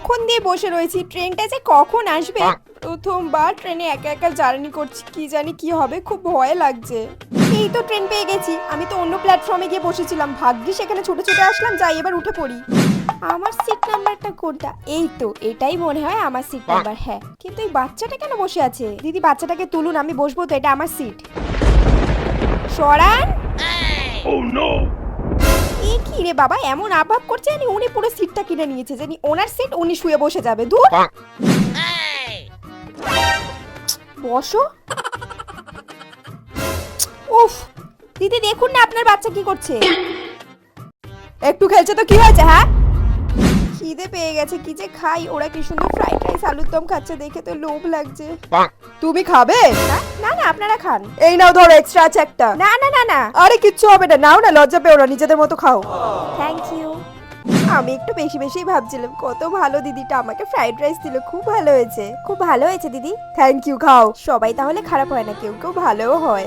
কখন দিয়ে বসে রয়েছি? ট্রেনটা যে কখন আসবে? প্রথমবার ট্রেনে একা একা জার্নি করছি কি জানি কি হবে খুব ভয় লাগছে। এই তো ট্রেন পেয়ে গেছি। আমি তো অন্য প্ল্যাটফর্মে গিয়ে বসেছিলাম। ভাগ্যিস সেখানে ছুটে ছুটে আসলাম যাই এবার উঠে পড়ি। আমার সিট নাম্বারটা কোনটা? এই তো এটাই মনে হয় আমার সিট নাম্বার হ্যাঁ। কিন্তু এই বাচ্চাটা কেন বসে আছে? দিদি বাচ্চাটাকে তুলুন আমি বসবো তো এটা আমার সিট। সরান। এ কি রে বাবা এমন আভাব করছে জানি উনি পুরো সিটটা কিনে নিয়েছে জানি ওনার সিট উনি শুয়ে বসে যাবে। দূর বসো। উফ দিদি দেখুন না আপনার বাচ্চা কি করছে। একটু খেলছে তো কি হয়েছে হ্যাঁ? খিদে পেয়ে গেছে কি যে খাই ওরা কি সুন্দর ফ্রাইড রাইস আলুর দম খাচ্ছে দেখে তো লোভ লাগছে। তুমি খাবে? হ্যাঁ? না না আপনারা খান। এই নাও ধরো এক্সট্রা আছে একটা। না না না না। আরে কিচ্ছু হবে না। নাও না লজ্জা পেও না নিজেদের মতো খাও। থ্যাংক ইউ আমি একটু বেশি বেশি ভাবছিলাম কত ভালো দিদিটা আমাকে ফ্রাইড রাইস দিল খুব ভালো হয়েছে। খুব ভালো হয়েছে দিদি। থ্যাংক ইউ খাও। সবাই তাহলে খারাপ হয় না কেউ কেউ ভালোও হয়।